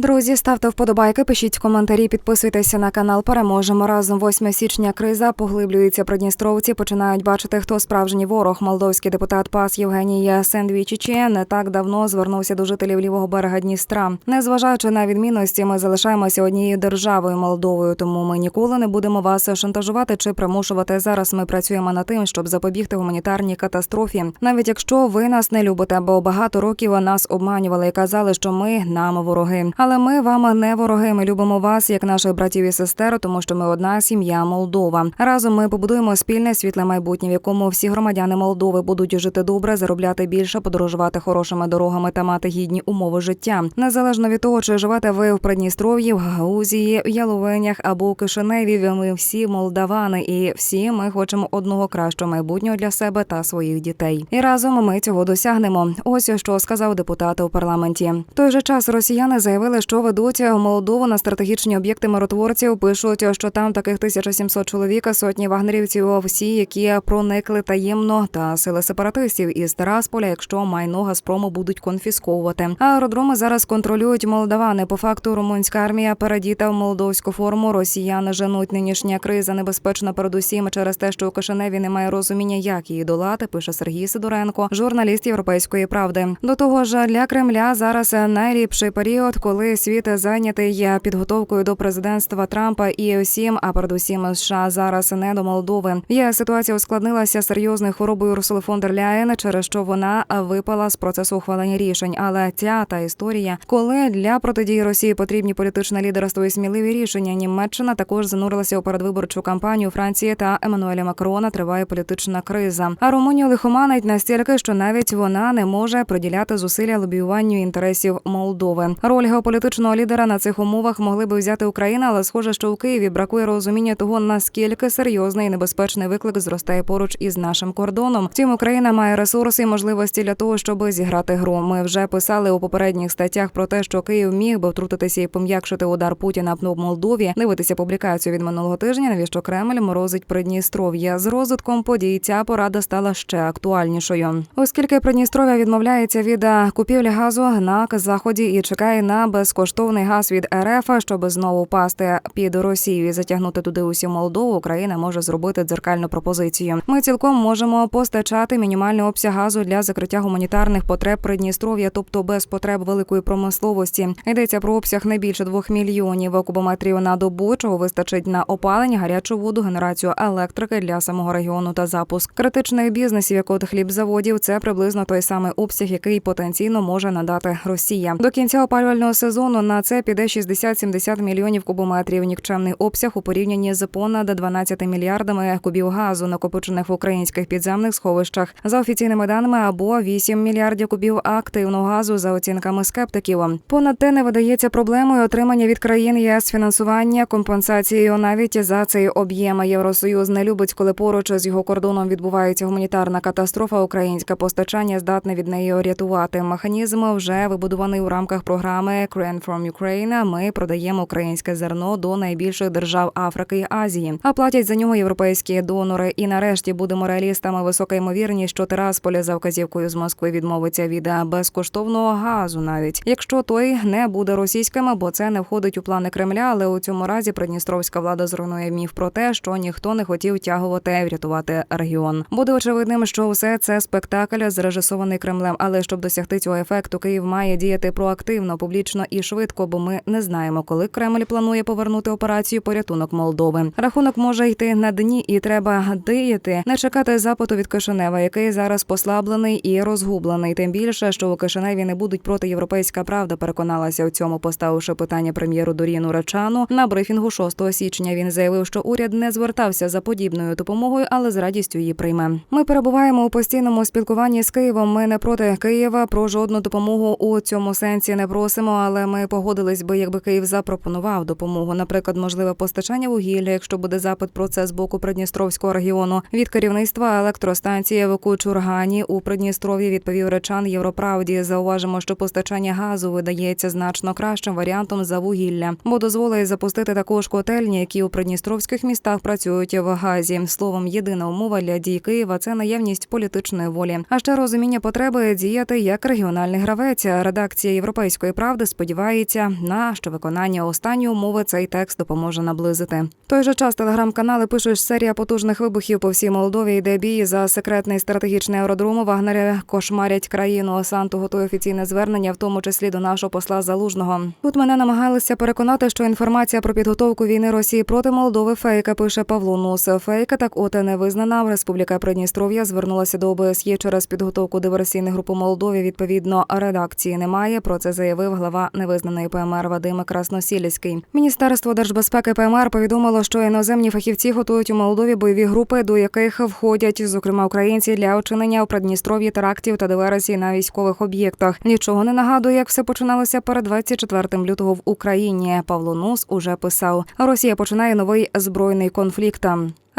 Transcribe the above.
Друзі, ставте вподобайки, пишіть коментарі, підписуйтеся на канал. Переможемо разом. 8 січня криза поглиблюється. Придністровці починають бачити, хто справжній ворог. Молдовський депутат ПАС Євгеній Сендвічіче не так давно звернувся до жителів лівого берега Дністра. Незважаючи на відмінності, ми залишаємося однією державою Молдовою. Тому ми ніколи не будемо вас шантажувати чи примушувати. Зараз ми працюємо над тим, щоб запобігти гуманітарній катастрофі. Навіть якщо ви нас не любите, бо багато років нас обманювали і казали, що ми нам вороги. Але ми вам не вороги. Ми любимо вас як наших братів і сестер, тому що ми одна сім'я Молдова. Разом ми побудуємо спільне світле майбутнє, в якому всі громадяни Молдови будуть жити добре, заробляти більше, подорожувати хорошими дорогами та мати гідні умови життя. Незалежно від того, чи живете ви в Придністров'ї, в Гагаузії, в Яловенях або у Кишиневі. Ми всі молдавани, і всі ми хочемо одного кращого майбутнього для себе та своїх дітей. І разом ми цього досягнемо. Ось що сказав депутат у парламенті. В той же час росіяни заявили, що ведуть Молдову на стратегічні об'єкти миротворців. Пишуть, що там таких 1700 чоловік, сотні вагнерівців, всі, які проникли таємно, та сили сепаратистів із Тарасполя, якщо майно Газпрому будуть конфісковувати. Аеродроми зараз контролюють молдавани. По факту румунська армія передіта в молдовську форму. Росіяни женуть нинішня криза небезпечна, передусім через те, що у Кишиневі немає розуміння, як її долати. Пише Сергій Сидоренко, журналіст Європейської правди. До того ж, для Кремля зараз найліпший період, коли світ зайнятий підготовкою до президентства Трампа і усім, а передусім США зараз не до Молдови. Є ситуація ускладнилася серйозною хворобою Урсули фон дер Ляєн, через що вона випала з процесу ухвалення рішень. Але ця та історія, коли для протидії Росії потрібні політичне лідерство і сміливі рішення, Німеччина також занурилася у передвиборчу кампанію Франції та Еммануеля Макрона. Триває політична криза. А Румунію лихоманить настільки, що навіть вона не може приділяти зусилля лобіюванню інтересів Молдови. Роль геополітичного лідера на цих умовах могли би взяти Україна, але схоже, що у Києві бракує розуміння того, наскільки серйозний і небезпечний виклик зростає поруч із нашим кордоном. Втім, Україна має ресурси і можливості для того, щоб зіграти гру. Ми вже писали у попередніх статтях про те, що Київ міг би втрутитися і пом'якшити удар Путіна в Молдові. Дивитися публікацію від минулого тижня. Навіщо Кремль морозить Придністров'я з розвитком подій. Ця порада стала ще актуальнішою, оскільки Придністров'я відмовляється від купівлі газу на заході і чекає на безкоштовний газ від РФ, щоб знову пасти під Росію і затягнути туди усю Молдову. Україна може зробити дзеркальну пропозицію. Ми цілком можемо постачати мінімальний обсяг газу для закриття гуманітарних потреб Придністров'я, тобто без потреб великої промисловості. Йдеться про обсяг не більше двох мільйонів кубометрів на добу, чого вистачить на опалення, гарячу воду, генерацію електрики для самого регіону та запуск критичних бізнесів, як от хлібзаводів. Це приблизно той самий обсяг, який потенційно може надати Росія до кінця опалювального сезону. На це піде 60-70 мільйонів кубометрів. Нікчемний обсяг у порівнянні з понад 12 мільярдами кубів газу, накопичених в українських підземних сховищах, за офіційними даними або 8 мільярдів кубів активного газу за оцінками скептиків. Понад те не видається проблемою отримання від країн ЄС фінансування компенсацією навіть за цей об'єм. Євросоюз не любить, коли поруч з його кордоном відбувається гуманітарна катастрофа. Українське постачання здатне від неї орятувати. Механізм вже вибудований у рамках програми «Ukraine from Ukraine». Ми продаємо українське зерно до найбільших держав Африки і Азії. А платять за нього європейські донори. І нарешті будемо реалістами. Висока ймовірність, що Тирасполь за вказівкою з Москви відмовиться від безкоштовного газу, навіть якщо той не буде російським, бо це не входить у плани Кремля. Але у цьому разі придністровська влада зруйнує міф про те, що ніхто не хотів тягувати врятувати регіон. Буде очевидним, що все це спектакль зрежисований Кремлем. Але щоб досягти цього ефекту, Київ має діяти проактивно, публічно і швидко, бо ми не знаємо, коли Кремль планує повернути операцію порятунок Молдови. Рахунок може йти на дні, і треба діяти, не чекати запиту від Кишинева, який зараз послаблений і розгублений. Тим більше, що у Кишиневі не будуть проти європейська правда. Переконалася у цьому, поставивши питання прем'єру Доріну Речану на брифінгу 6 січня. Він заявив, що уряд не звертався за подібною допомогою, але з радістю її прийме. Ми перебуваємо у постійному спілкуванні з Києвом. Ми не проти Києва про жодну допомогу у цьому сенсі не просимо, але ми погодились би, якби Київ запропонував допомогу. Наприклад, можливе постачання вугілля, якщо буде запит про це з боку Придністровського регіону. Від керівництва електростанції в Кучургані у Придністров'ї відповів речан Європравді. Зауважимо, що постачання газу видається значно кращим варіантом за вугілля, бо дозволить запустити також котельні, які у придністровських містах працюють в газі. Словом, єдина умова для дій Києва це наявність політичної волі, а ще розуміння потреби діяти як регіональний гравець. Редакція європейської правди сподівається, сподівається на що виконання останньої умови цей текст допоможе наблизити. Той же час телеграм-канали пишуть серія потужних вибухів по всій Молдові. Йде бій за секретний стратегічний аеродром. Вагнери кошмарять країну. Санту готує офіційне звернення, в тому числі до нашого посла Залужного. Тут мене намагалися переконати, що інформація про підготовку війни Росії проти Молдови фейка пише Павло Нус. Фейка так от не визнана. Республіка Придністров'я звернулася до ОБСЄ через підготовку диверсійних груп у Молдові. Відповідно, редакції немає. Про це заявив глава невизнаної ПМР Вадим Красносілівський. Міністерство держбезпеки ПМР повідомило, що іноземні фахівці готують у Молдові бойові групи, до яких входять, зокрема, українці для очинення у Придністров'ї терактів та диверсій на військових об'єктах. Нічого не нагадує, як все починалося перед 24 лютого в Україні. Павло Нус уже писав: Росія починає новий збройний конфлікт.